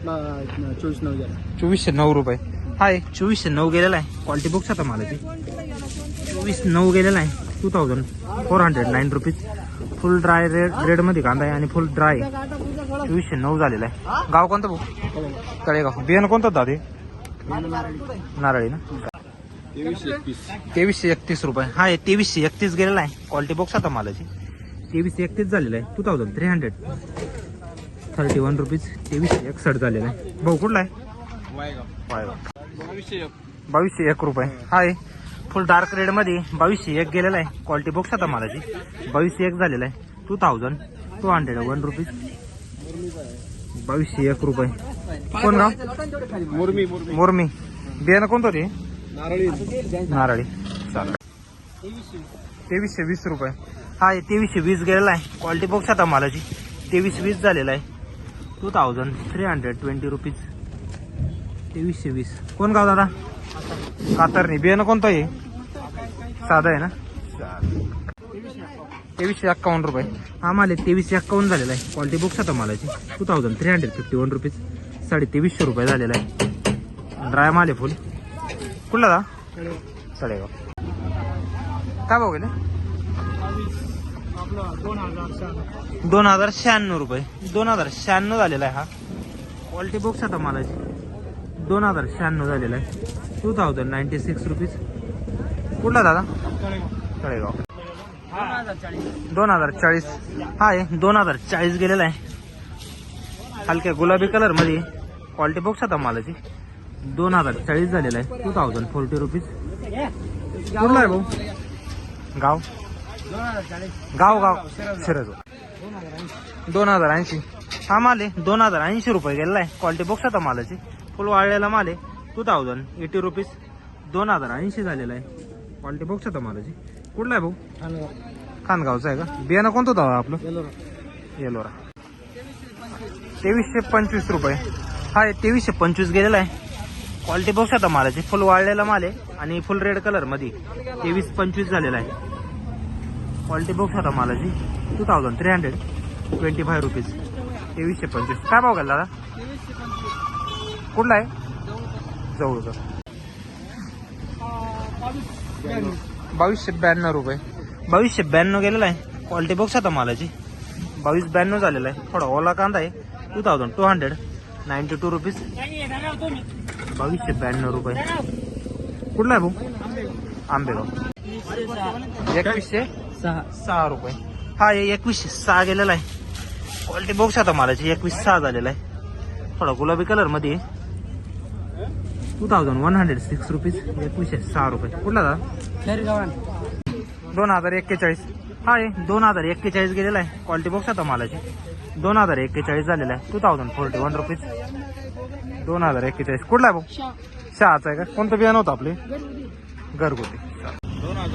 आपला चोवीस नऊ गेला. चोवीसशे नऊ रुपये. हाय चोवीसशे नऊ गेलेला आहे. क्वालिटी बॉक्स आता मला ती चोवीस नऊ गेलेला आहे. Two thousand four hundred nine rupees full dry red रेडमध्ये कांदा आहे आणि फुल ड्राय चोवीसशे नऊ झालेला आहे. गाव कोणतं भाऊ? तळेगाव. बियाणं कोणतं दादे नारळी ना? तेवीसशे एकतीस रुपये. हा तेवीसशे एकतीस गेलेला आहे. क्वालिटी बॉक्स आता मालाची. तेवीसशे एकतीस झालेला आहे. Two thousand three hundred thirty one rupees तेवीसशे एकसष्ट झालेला आहे. भाऊ कुठला आहे? वायगाव. बावीसशे एक. रुपये. हाय. फुल डार्क रेडमध्ये बावीसशे एक गेलेला आहे. क्वालिटी बॉक्स आता मालाची. बावीसशे एक झालेला आहे. Two thousand two hundred one rupees बावीसशे एक रुपये. कोण गाव मुरमी मुरमी. मोरमी. बियाणं कोणतं ते नारळी. नारळी. चालेल. तेवीसशे वीस रुपये. हा हे तेवीसशे वीस गेलेला आहे. क्वालिटी बॉक्स आता मालाची. तेवीस वीस झालेला आहे. Two thousand three hundred twenty rupees तेवीसशे वीस. कोण गाव दादा? कातरणी. बियाणं कोणतं आहे? साधं आहे ना? तेवीसशे एक्कावन्न रुपये. हा माले तेवीसशे एक्कावन्न झालेला आहे. क्वालिटी बुक्स आता मालाची two thousand three hundred fifty one rupees साडे तेवीसशे रुपये झालेला आहे. ड्राय माल आहे फुल कुठला दा? तळेगाव काय भाव गेले? दोन हजार शहाण्णव. रुपये. दोन हजार शहाण्णव झालेला आहे हा. क्वालिटी बॉक्स आता मालाची. दोन हजार शहाण्णव झालेला आहे. Two thousand ninety six rupees कुठला दादा? तळेगाव. दोन हजार चाळीस. हा आहे. दोन हजार चाळीस गेलेला आहे. हलक्या गुलाबी कलरमध्ये क्वालिटी बॉक्स आता मालाची. दोन हजार चाळीस झालेला आहे. टू थाउजंड फोर्टी रुपीज कुठला आहे भाऊ? गाव. गाव गाव. सिरज दोन हजार ऐंशी. हा माल आहे. दोन हजार ऐंशी रुपये गेलेला आहे. क्वालिटी बॉक्स आता मालाची. फुल वाळलेला माल आहे. टू थाउजंड एटी रुपीज दोन हजार ऐंशी झालेला आहे. क्वालिटी बॉक्स आता मालाची. कुठला आहे भाऊ? खानगावचा आहे का? बियाणं कोणतं होतं आपलं? येलोरा. तेवीसशे पंचवीस रुपये. हा तेवीसशे पंचवीस गेलेला आहे. क्वालिटी बॉक्स आता मालाची. फुल वाळलेला माल आहे. आणि फुल रेड कलरमध्ये तेवीस पंचवीस झालेला आहे. क्वालिटी बॉक्स आता मालाची. Two thousand three hundred twenty five rupees तेवीसशे पंचवीस. काय भाव घाल दादा? कुठला आहे? जवळचा. बावीसशे ब्याण्णव रुपये. बावीसशे ब्याण्णव गेलेला आहे. क्वालिटी बॉक्स आता मालाची. बावीस ब्याण्णव झालेला आहे. थोडा ओला कांदा आहे. Two thousand two hundred ninety two rupees बावीसशे ब्याण्णव रुपये. कुठला आहे भाऊ? आंबेगाव. एकवीसशे सहा. सहा रुपये. हा एकवीसशे सहा गेलेला आहे. क्वालिटी बॉक्स आता मालाची एकवीस सहा झालेला आहे. थोडा गुलाबी कलरमध्ये two thousand one hundred six rupees एकवीसशे सहा रुपये. कुठला दादा? दोन हजार एक्केचाळीस. हा आहे दोन हजार एक्केचाळीस गेलेला आहे. क्वालिटी बॉक्स आता मालाची दोन हजार एक्केचाळीस झालेला आहे. Two thousand forty one rupees दोन हजार एक्केचाळीस. कुठला आहे भाऊ? शहाचा आहे का? कोणतं बियाणं होतं आपले? घरगुती.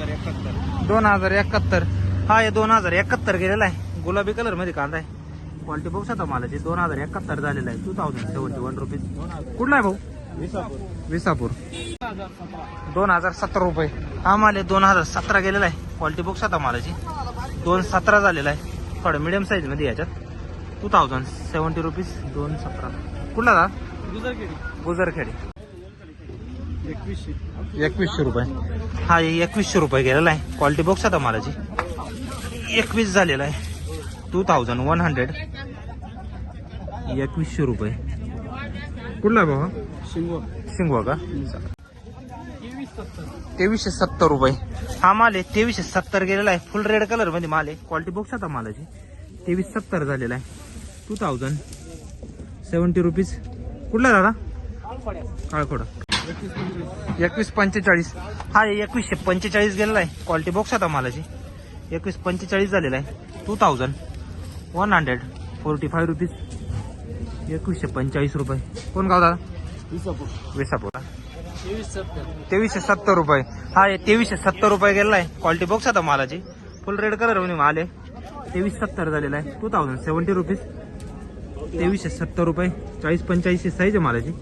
हजार एकाहत्तर. दोन हजार एकाहत्तर. हा हे दोन हजार एकाहत्तर गेलेला आहे. गुलाबी कलरमध्ये कांदा आहे. क्वालिटी बॉक्स आता मालाची दोन हजार एकाहत्तर झालेला आहे. Two thousand seventy one rupees कुठला आहे भाऊ? विसापूर. विसापूर. दोन हजार सतरा रुपये. हा माल दोन हजार सतरा गेलेला आहे. क्वालिटी बॉक्स आता मालाची. दोन सतरा झालेला आहे. थोडं मिडियम साईजमध्ये याच्यात. टू थाउजंड सेव्हन्टी रुपीज दोन सतरा. कुठला दा गुजरखेडी. गुजरखेडी. एकवीसशे. एकवीसशे रुपये. हा एकवीसशे रुपये गेलेला आहे. क्वालिटी बॉक्स आता मालाची. एकवीस झालेला आहे. टू थाउजंड वन हंड्रेड एकवीसशे रुपये. कुठला आहे बाबा शिंगो शिंगवा का? तेवीसशे सत्तर रुपये. हा माल आहे. तेवीसशे सत्तर गेलेला आहे. फुल रेड कलरमध्ये माल आहे. क्वालिटी बॉक्स आता मालाची. तेवीस सत्तर झालेला आहे. टू थाउजंड सेवन्टी रुपीज कुठला दादा? काळखोडा. एकवीस पंचेचाळीस. हा एकवीसशे पंचेचाळीस गेलेला आहे. क्वालिटी बॉक्स आता मालाची. एकवीस पंचेचाळीस झालेला आहे. Two thousand one hundred forty five rupees एकवीसशे पंचेचाळीस रुपये. कोण गाव दादा? विसापूर. विसापूर तेवीस सत्तर. तेवीसशे सत्तर रुपये. हा तेवीसशे सत्तर रुपये गेलेला आहे. क्वालिटी बॉक्स आता मालाची. फुल रेड कलरमध्ये माल आहे तेवीस सत्तर झालेला आहे. टू थाउजंड सेवन्टी रुपीज तेवीसशे सत्तर रुपये. चाळीस पंच्याऐंशी साईज आहे मालाची.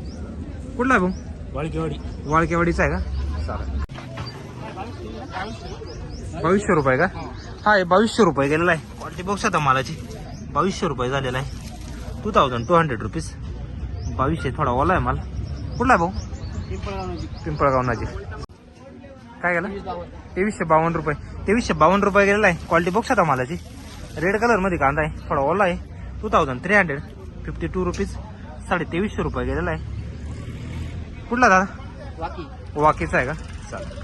कुठला आहे भाऊ? वाळकेवाडी. वाळकेवाडीचा आहे का? चालेल बावीसशे रुपये का? हा हे बावीसशे रुपये गेलेला आहे. क्वालिटी बॉक्स आता मालाची. बावीसशे रुपये झालेला आहे. Two thousand two hundred rupees बावीसशे थोडा ओला आहे माल. कुठला आहे भाऊ? पिंपळगाव नजीक काय गेलं? तेवीसशे बावन्न रुपये. तेवीसशे बावन्न रुपये गेलेला आहे. क्वालिटी बघ आता मालाची. रेड कलरमध्ये कांदा आहे. थोडा ओला आहे. Two thousand three hundred fifty two rupees साडे तेवीसशे रुपये गेलेला आहे. कुठला दादा? वाकी. वाकीचा आहे का? चालेल.